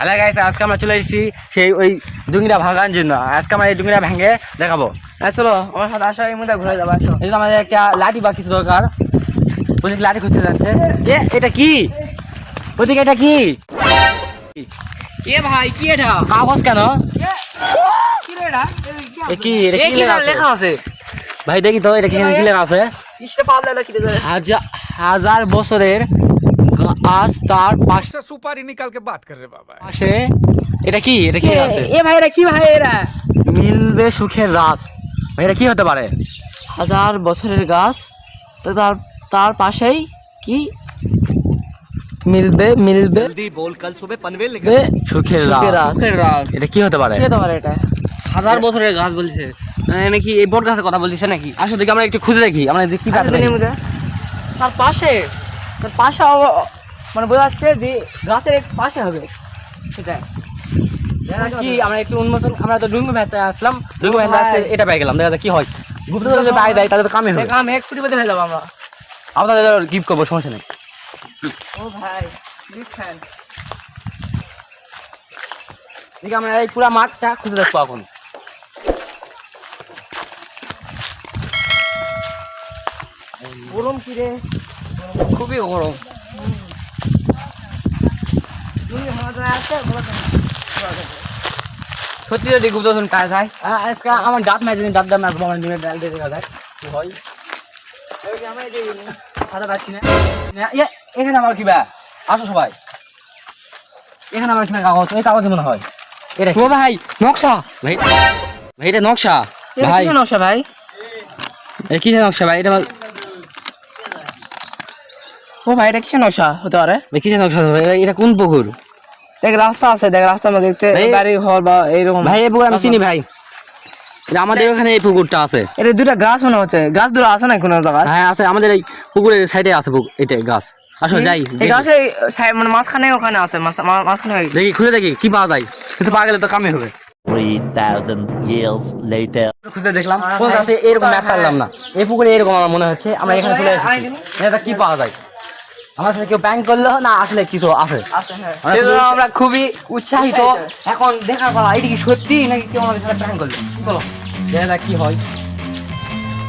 Hello guys আজকে আমরা চলে এসেছি সেই ওই ডুঙ্গিটা ভাঙার জন্য। আজকে আমরা এই ডুঙ্গিটা ভেঙে দেখাবো। হ্যাঁ চলো আমার সাথে আসো এই মধ্যে ঘুরে যাব আসো এই আমাদের একটা লাঠি বা কিছু দরকার। ওদিকে লাঠি খুঁজতে যাচ্ছে। এ এটা কি? ওদিকে এটা কি? এ ভাই কি এটা? কাগজ কেন? কি কি? কি কি লেখা আছে? ভাই দেখি তো এটা কি কি লেখা আছে? হাজার বছরের আজ তার পাশে সুপারি নিকালকে বাদ করে বাবা। পাশে এটা কি? এটা কি আছে? এ ভাই এটা কি ভাই এরা মিলবে সুখের রাস ভাই এটা কি হতে পারে? হাজার বছরের গাছ তো তার তার পাশেই কি? মিলবে মিলবে বল কাল সুবে পানবেল সুখের রাস এটা কি হতে পারে? কি হতে পারে এটা? হাজার বছরের গাছ বলছে। নাকি এই বট গাছের কথা বলছে নাকি? আসো দেখি আমরা একটু খুঁজে দেখি আমরা দেখি তার পাশে তার পাশে মানে বোঝা যাচ্ছে যে গাছের পাশে হবে। সেটা কি আমরা একটু উন্মোচন আমরা তো ডুঙ্গু ভেতে আসলাম। ডুঙ্গু ভেতে আসছে এটা পেয়ে গেলাম দেখা যাক কি হয়। গুপ্ত যদি পাই দেয় তাহলে তো কামে হবে। আমি এক ফুটি মধ্যে হয়ে যাব আমরা। আপনাদের গিফট করব সমস্যা নেই। ও ভাই দেখি আমরা এই পুরো মাঠটা খুঁজে দেখব এখন। গরম কি রে খুবই গরম। সত্যি যদি গুপ্তধন পায় যায় আ- আজকে আমার দাঁত মাঝে দাঁত দাঁত মারবো আমার ডিমের ডাল দিয়ে যায় কি হয়? হাতে পাচ্ছি না। এখানে আমার কিবা আসো সবাই। এখানে আমার কিনা কাগজ? এই কাগজ মনে হয়। এটা কি? ও ভাই নকশা। ভাই ভাই এটা নকশা। ভাই। নকশা ভাই? এটা কিসের নকশা ভাই? এটা ও ভাই এটা কি নকশা হতে পারে? ভাই কিসের নকশা ভাই এটা কোন পুকুর? দেখ রাস্তা আছে দেখ রাস্তার মধ্যে দেখতে বাড়ি ঘর বা এইরকম। ভাই এই পুকুর আমি চিনি ভাই। আমাদের ওখানে এই পুকুরটা আছে। এটা দুটা গাছ মনে হচ্ছে। গাছ দুটো আছে না কোনো জায়গায়? হ্যাঁ আছে আমাদের এই পুকুরের সাইডে আছে এটা গাছ। আসো যাই এই। গাছে মানে মাঝখানে ওখানে আছে মাঝ- মাঝখানে দেখি খুঁজে দেখি কি পাওয়া যায়। কিছু পাওয়া গেলে তো কামে হবে। 3000 years later খুঁজে দেখলাম। কোন রাতে এরকম ম্যাপ পারলাম না। এই পুকুরে এরকম আমার মনে হচ্ছে আমরা এখানে চলে এসেছি। এটা কি পাওয়া যায়? আমার সাথে কেউ ব্যাংক করল? না আসলে কিছু আছে। আছে হ্যাঁ। সেজন্য খুবই- আমরা খুবই উৎসাহিত। এখন দেখার পালা এটা কি সত্যি নাকি কেউ আমাদের সাথে প্র্যাঙ্ক করল? চলো দেখা যাক কি হয়।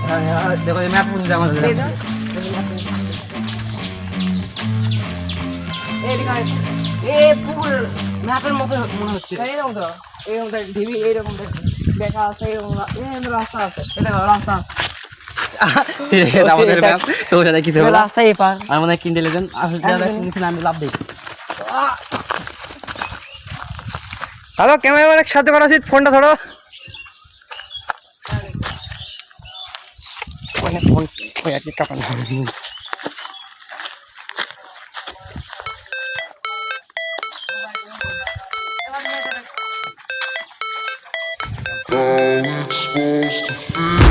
হ্যাঁ, হ্যাঁ, দেখো ম্যাপ অনুযায়ী আমাদের। এ পুকুর ম্যাপের মতো মনে হচ্ছে। এইরকম তো। এইরকম ঢিবি এইরকম দেখা আছে এইরকম রাস্তা আছে। এটা রাস্তা Serious, আমাদের ম্যাপ তো ওটা কিছু হলো রাস্তা মনে হয় ইন্টেলিজেন্ট আসলে দেখা যাক নিচে আমি লাভ দিই হ্যালো ক্যামেরাম্যান সাহায্য করা উচিত ফোনটা ধরো মানে ফোন ওই আর কি কাপানো এই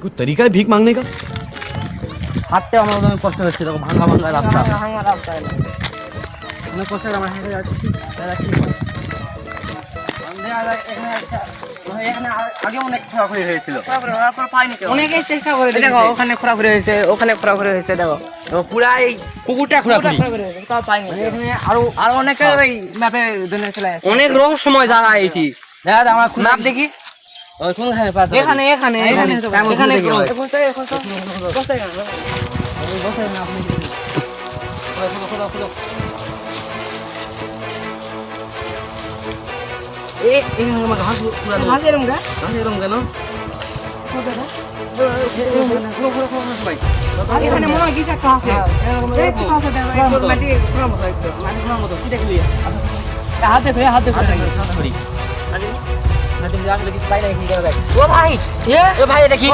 कोई तरीका है भीख मांगने का হাঁটতে আমার অনেক কষ্ট হচ্ছে তখন ভাঙা ভাঙা রাস্তা ভাঙা ভাঙা রাস্তা এলো। অনেক কষ্ট করে আমরা হেঁটে যাচ্ছি দেখা যাক কি হয়। দেখা যাক এখানে একটা- মানে এখানে আ- আগেও অনেক খোরাখুরি হয়েছিল খোরাখুরি হওয়ার পর পাইনি কেউ। অনেকেই চেষ্টা করে এই দেখো দেখো ওখানে খোরাখুরি হয়েছে ওখানে খোরাখুরি হয়েছে দেখো পুরা এই পুকুরটা খোরাখুরি খোরাখুরি হয়েছে, তাও পাইনি মানে কেউ। এখানে আরো আর অনেকে ওই ম্যাপে জন্য চলে আসে অনেক রহস্যময় জায়গা এটি দেখা যাক আমরা খুলে ম্যাপ দেখি ওই কোনখানে পাওয়া এখানে এখানে এখানে এখানে দেখি ভাই। এখন তো এখন তো বসে গেল এ এখানে আমার ঘাস পুরো হাসি এরকম গা ঘাস এরকম কেন এখানে মনে হয় কিছু একটা আছে এই কিছু আছে দেখো এই করে ও ভাই! এ? ভাই এটা কি?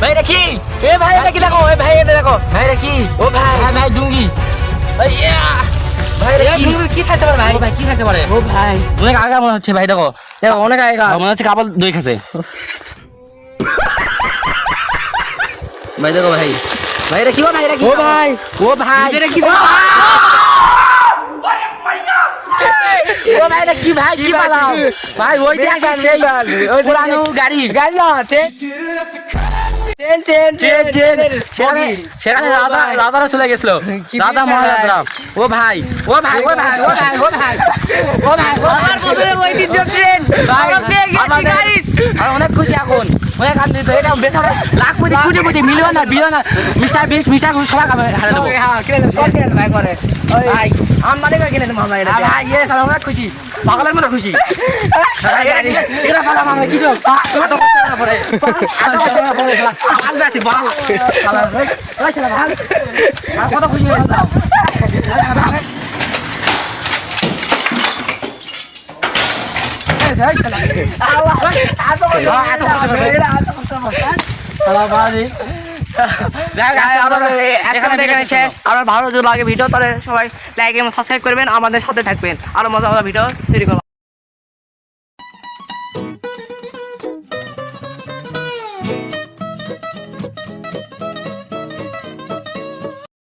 ভাই! এটা কি? এ ভাই এটা কি দেখো? এ ভাই এটা দেখো। ভাই এটা কি? ও ভাই! ভাই ভাই ডুঙ্গি। ভাই ভাই এটা কি? কি খাইতে পারে ভাই? ভাই কি খাইতে পারে? ও ভাই! অনেক আগা মনে হচ্ছে ভাই দেখো। দেখো অনেক আগে। মনে হচ্ছে কাপড় দই খাচ্ছে ভাই দেখো ভাই। ভাই এটা কি ও ভাই এটা কি ও ভাই! ও ভাই! এটা কি ভাই? ও ভাই কি ভাই? কি পালাম ভাই ওই আসে সেই পুরানো গাড়ি। গাড়ি না ট্রেন ট্রেন ট্রেন ট্রেন সেখানে রাজা রাজারা চলে গেছিল। রাজা মহারাজরা ও ভাই ও ভাই ও ভাই ও ভাই ও ভাই। ও ভাই আমার বছরের ঐতিহ্য ট্রেন। ভাই, আমাদের- আর অনেক খুশি এখন। অনেক আনন্দিত এটা বেচারা লাখ কোটি কোটি কোটি মিলিয়ন আর বিলিয়ন আর মিস্টার বিশ মিস্টার সবাই কামে হারে দেবো। হ্যাঁ কিনে দেবো সব কিনে ভাই করে ভাই। আমার মানে কিনে দেবো আমরা এটা ভাই ইয়ে সারা অনেক খুশি। পাগলের মতো খুশি। এটা- এটা আমরা কিছু কষ্ট না পড়ে বেশি বাল। আর কত খুশি হয়েছিলাম এই, এই শালা। এত কষ্ট করে। শালা, বাজি। যাই হোক, আমাদের এখানে এখানে শেষ ভালো যদি লাগে ভিডিও, তাহলে সবাই লাইক এবং সাবস্ক্রাইব করবেন। আমাদের সাথে থাকবেন। আরও মজা মজা ভিডিও তৈরি করব।